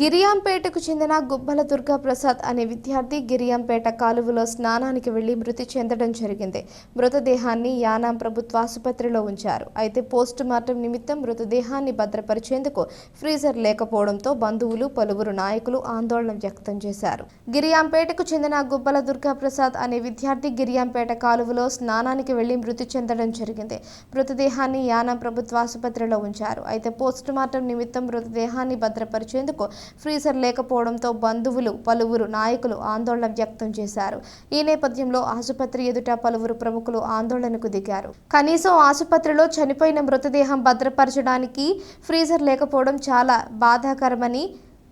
గిరియాంపేటకు చెందిన గుబ్బల దుర్గా ప్రసాద్ అనే విద్యార్థి గిరియాంపేట కాలువలో స్నానానికి వెళ్ళి మృతి చెందడం జరిగింది. మృతదేహాన్ని యానాం ప్రభుత్వ ఆసుపత్రిలో ఉంచారు. అయితే పోస్టు మార్టం నిమిత్తం మృతదేహాన్ని భద్రపరిచేందుకు ఫ్రీజర్ లేకపోవడంతో బంధువులు పలువురు నాయకులు ఆందోళన వ్యక్తం చేశారు. గిరియాంపేటకు చెందిన గుబ్బల దుర్గా ప్రసాద్ అనే విద్యార్థి గిరియాంపేట కాలువలో స్నానానికి వెళ్ళి మృతి చెందడం జరిగింది. మృతదేహాన్ని యానాం ప్రభుత్వ ఆసుపత్రిలో ఉంచారు. అయితే పోస్టు మార్టం నిమిత్తం మృతదేహాన్ని భద్రపరిచేందుకు ఫ్రీజర్ లేకపోవడంతో బంధువులు పలువురు నాయకులు ఆందోళన వ్యక్తం చేశారు. ఈ నేపథ్యంలో ఆసుపత్రి ఎదుట పలువురు ప్రముఖులు ఆందోళనకు దిగారు. కనీసం ఆసుపత్రిలో చనిపోయిన మృతదేహం భద్రపరచడానికి ఫ్రీజర్ లేకపోవడం చాలా బాధాకరమని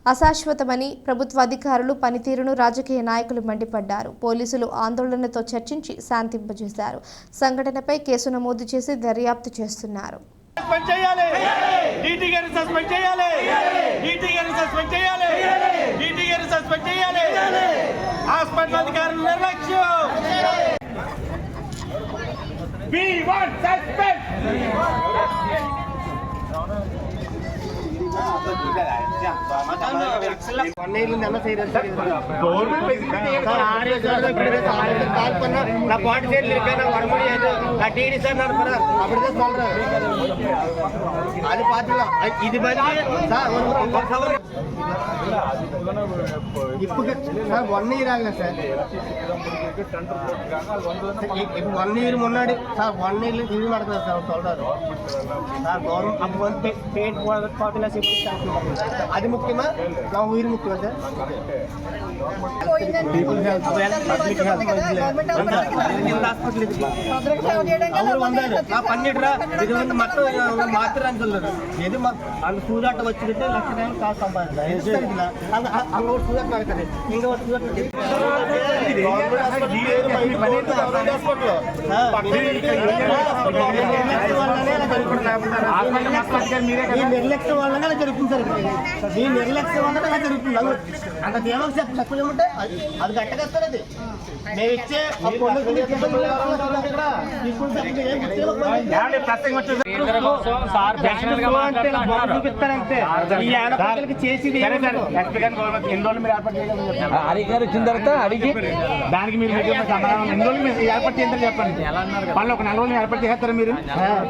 అశాశ్వతమని ప్రభుత్వ అధికారులు పనితీరును రాజకీయ నాయకులు మండిపడ్డారు. పోలీసులు ఆందోళనతో చర్చించి శాంతింపజేశారు. సంఘటనపై కేసు నమోదు చేసి దర్యాప్తు చేస్తున్నారు. సస్పెండ్ చేయాలి. సస్పెండ్ చేయాలి. సస్పెండ్ చేయాలి. డీటీ గారిని సస్పెండ్ చేయాలి. హాస్పిటల్ అధికారుల నిర్లక్ష్యం. We want suspend! நான் பாட்டு சைடில் இருக்கேன் நான் வர முடியாது நான் டிடி சார் நடப்புறேன் அப்படிதான் சொல்றேன் அது பார்த்துக்கலாம் இது மாதிரி சார் ஒரு கவர் ஒன் இயர் ஆகல சார் ஒன் இயர் முன்னாடி சார் ஒன் இயர்ல இது நடக்குது சார் சொல்றாரு சார் கவர்மெண்ட் அப்போ வந்து பெயிண்ட் போடுறது பார்த்துலாம் அது முக்கியமா? நான் உயிர் முக்கியம் சார். அவர் வந்தாரு நான் பண்ணிடுறேன் இது வந்து மற்ற மாத்துறேன்னு சொல்லுறேன் எது அந்த சூதாட்டம் வச்சுக்கிட்டு லட்ச நேரம் காசு சம்பாதிக்கிறேன் அங்க ஒரு சூதாட்டம் இங்க ஒரு சூதாட்டம் ఈ నిర్లక్ష్యం వల్లనే అలా జరుగుతుంది సార్. ఈ నిర్లక్ష్యం వల్లనే అలా జరుగుతుంది. అంత తేమకు చెప్ప తక్కువ ఏమంటే అది అది మేము ఇచ్చే. అధికారి వచ్చిన తర్వాత అడిగి దానికి మీరు సమాధానం ఎన్ని రోజులు మీరు ఏర్పాటు చేయండి చెప్పండి. మళ్ళీ ఒక నెల రోజులు ఏర్పాటు చేస్తారు మీరు?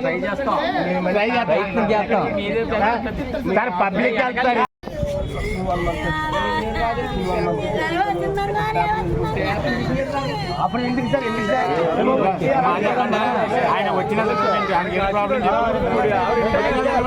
ట్రై చేస్తాం. ట్రై ప్రయత్నం చేస్తాం సార్ పబ్లిక్ వెళ్తారు. అప్పుడు ఎందుకు సార్? ఎందుకు సార్? ఆయన వచ్చిన ప్రాబ్లం ప్రాబ్లం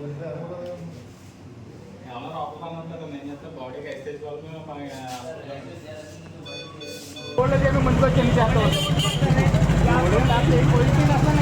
గారు మాట్లాడుతున్నారు మాట్లాడుతున్నారు డీడీ సార్ పంపండి అవసరం ఏముందని గవర్నమెంట్